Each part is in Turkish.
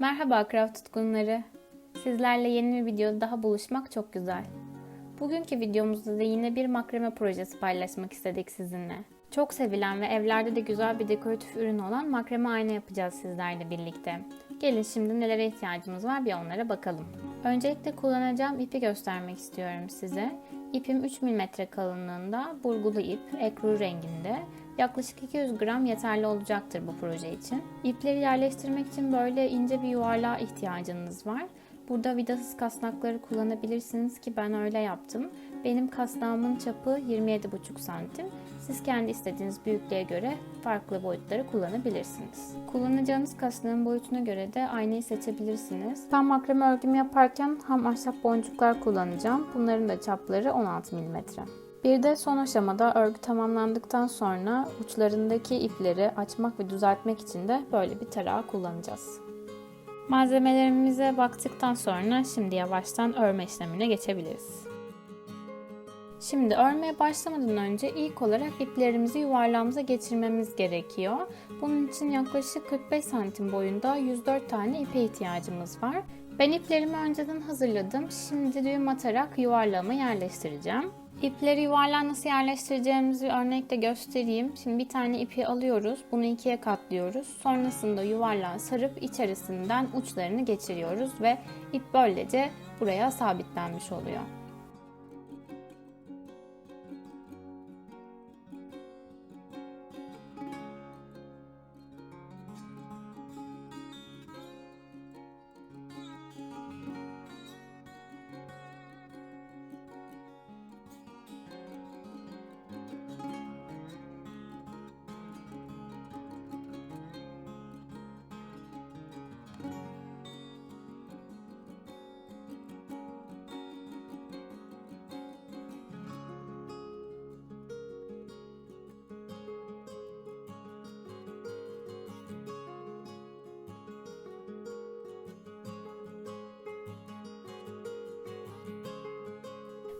Merhaba craft tutkunları. Sizlerle yeni bir videoda daha buluşmak çok güzel. Bugünkü videomuzda da yine bir makrame projesi paylaşmak istedik sizinle. Çok sevilen ve evlerde de güzel bir dekoratif ürün olan makrame ayna yapacağız sizlerle birlikte. Gelin şimdi nelere ihtiyacımız var bir onlara bakalım. Öncelikle kullanacağım ipi göstermek istiyorum size. İpim 3 mm kalınlığında burgulu ip, ekru renginde. Yaklaşık 200 gram yeterli olacaktır bu proje için. İpleri yerleştirmek için böyle ince bir yuvarlığa ihtiyacınız var. Burada vidasız kasnakları kullanabilirsiniz ki ben öyle yaptım. Benim kasnağımın çapı 27,5 santim. Siz kendi istediğiniz büyüklüğe göre farklı boyutları kullanabilirsiniz. Kullanacağınız kasnağın boyutuna göre de aynayı seçebilirsiniz. Ben makrame örgümü yaparken ham ahşap boncuklar kullanacağım. Bunların da çapları 16 mm. Bir de son aşamada örgü tamamlandıktan sonra uçlarındaki ipleri açmak ve düzeltmek için de böyle bir tarağı kullanacağız. Malzemelerimize baktıktan sonra şimdi yavaştan örme işlemine geçebiliriz. Şimdi örmeye başlamadan önce ilk olarak iplerimizi yuvarlağımıza geçirmemiz gerekiyor. Bunun için yaklaşık 45 santim boyunda 104 tane ipe ihtiyacımız var. Ben iplerimi önceden hazırladım. Şimdi düğüm atarak yuvarlağıma yerleştireceğim. İpleri yuvarlağa nasıl yerleştireceğimizi örnekle göstereyim. Şimdi bir tane ipi alıyoruz. Bunu ikiye katlıyoruz. Sonrasında yuvarlağı sarıp içerisinden uçlarını geçiriyoruz ve ip böylece buraya sabitlenmiş oluyor.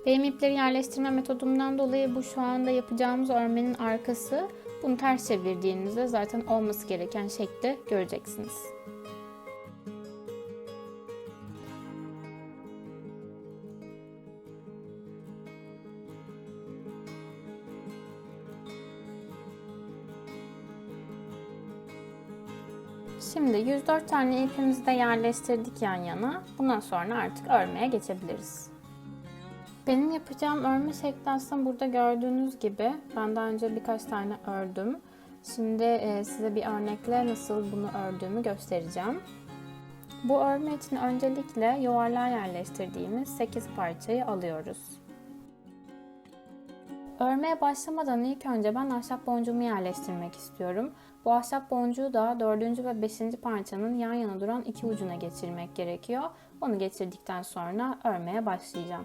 Benim ipleri yerleştirme metodumdan dolayı bu şu anda yapacağımız örmenin arkası. Bunu ters çevirdiğinizde zaten olması gereken şekli göreceksiniz. Şimdi 104 tane ipimizi de yerleştirdik yan yana. Bundan sonra artık örmeye geçebiliriz. Benim yapacağım örme şekli aslında burada gördüğünüz gibi. Ben daha önce birkaç tane ördüm. Şimdi e, size bir örnekle nasıl bunu ördüğümü göstereceğim. Bu örme için öncelikle yuvarlığa yerleştirdiğimiz 8 parçayı alıyoruz. Örmeye başlamadan ilk önce ben ahşap boncuğumu yerleştirmek istiyorum. Bu ahşap boncuğu da 4. ve 5. parçanın yan yana duran iki ucuna geçirmek gerekiyor. Onu geçirdikten sonra örmeye başlayacağım.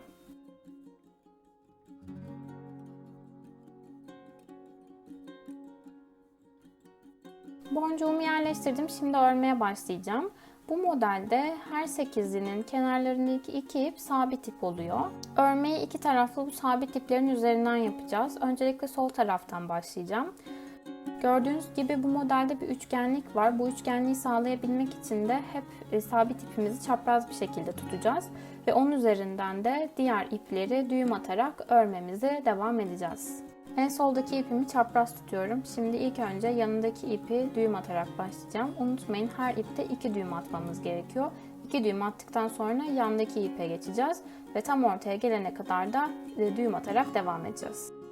Boncuğumu yerleştirdim. Şimdi örmeye başlayacağım. Bu modelde her sekizlinin kenarlarındaki iki ip sabit ip oluyor. Örmeyi iki taraflı bu sabit iplerin üzerinden yapacağız. Öncelikle sol taraftan başlayacağım. Gördüğünüz gibi bu modelde bir üçgenlik var. Bu üçgenliği sağlayabilmek için de hep e, sabit ipimizi çapraz bir şekilde tutacağız. Ve onun üzerinden de diğer ipleri düğüm atarak örmemize devam edeceğiz. En soldaki ipimi çapraz tutuyorum. Şimdi ilk önce yanındaki ipi düğüm atarak başlayacağım. Unutmayın her ipte iki düğüm atmamız gerekiyor. İki düğüm attıktan sonra yandaki ipe geçeceğiz ve tam ortaya gelene kadar da e, düğüm atarak devam edeceğiz.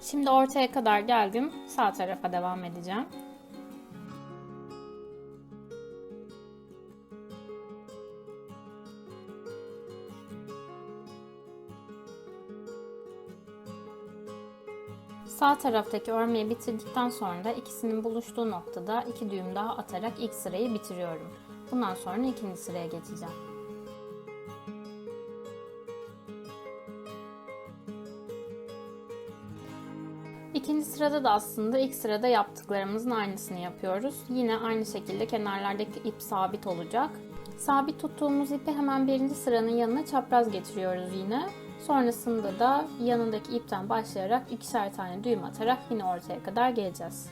Şimdi ortaya kadar geldim. Sağ tarafa devam edeceğim. Sağ taraftaki örmeyi bitirdikten sonra da ikisinin buluştuğu noktada iki düğüm daha atarak ilk sırayı bitiriyorum. Bundan sonra ikinci sıraya geçeceğim. Sırada da aslında ilk sırada yaptıklarımızın aynısını yapıyoruz. Yine aynı şekilde kenarlardaki ip sabit olacak. Sabit tuttuğumuz ipi hemen birinci sıranın yanına çapraz getiriyoruz yine. Sonrasında da yanındaki ipten başlayarak ikişer tane düğüm atarak yine ortaya kadar geleceğiz.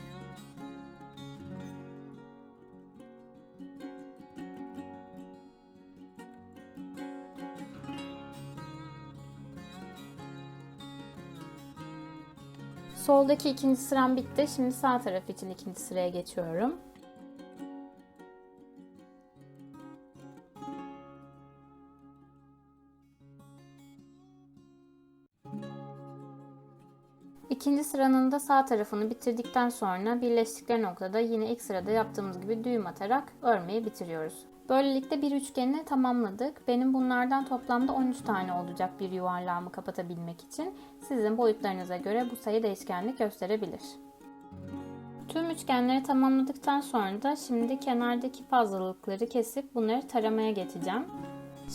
Soldaki ikinci sıram bitti. Şimdi sağ taraf için ikinci sıraya geçiyorum. İkinci sıranın da sağ tarafını bitirdikten sonra birleştikleri noktada yine ilk sırada yaptığımız gibi düğüm atarak örmeyi bitiriyoruz. Böylelikle bir üçgeni tamamladık. Benim bunlardan toplamda 13 tane olacak bir yuvarlağımı kapatabilmek için. Sizin boyutlarınıza göre bu sayı değişkenlik gösterebilir. Tüm üçgenleri tamamladıktan sonra da şimdi kenardaki fazlalıkları kesip bunları taramaya geçeceğim.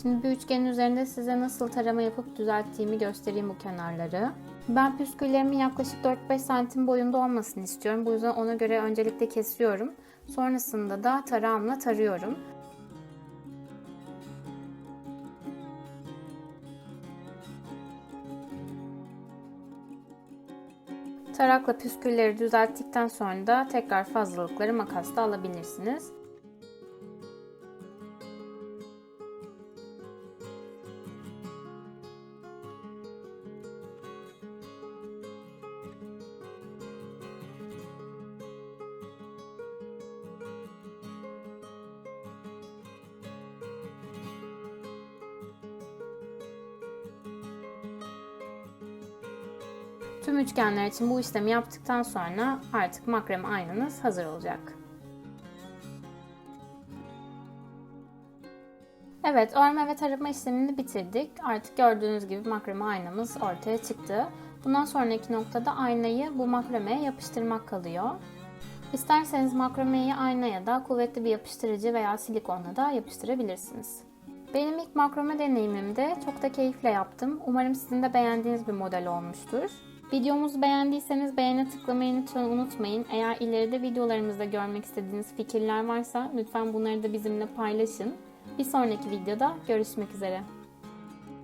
Şimdi bir üçgenin üzerinde size nasıl tarama yapıp düzelttiğimi göstereyim bu kenarları. Ben püsküllerimin yaklaşık 4-5 santim boyunda olmasını istiyorum. Bu yüzden ona göre öncelikle kesiyorum. Sonrasında da tarağımla tarıyorum. Tarakla püskülleri düzelttikten sonra da tekrar fazlalıkları makasla alabilirsiniz. Tüm üçgenler için bu işlemi yaptıktan sonra artık makreme aynanız hazır olacak. Evet, örme ve tarama işlemini bitirdik. Artık gördüğünüz gibi makrame aynamız ortaya çıktı. Bundan sonraki noktada aynayı bu makromeye yapıştırmak kalıyor. İsterseniz makrameyi aynaya da kuvvetli bir yapıştırıcı veya silikonla da yapıştırabilirsiniz. Benim ilk makrome deneyimimde çok da keyifle yaptım. Umarım sizin de beğendiğiniz bir model olmuştur. Videomuzu beğendiyseniz beğene tıklamayı lütfen unutmayın. Eğer ileride videolarımızda görmek istediğiniz fikirler varsa lütfen bunları da bizimle paylaşın. Bir sonraki videoda görüşmek üzere.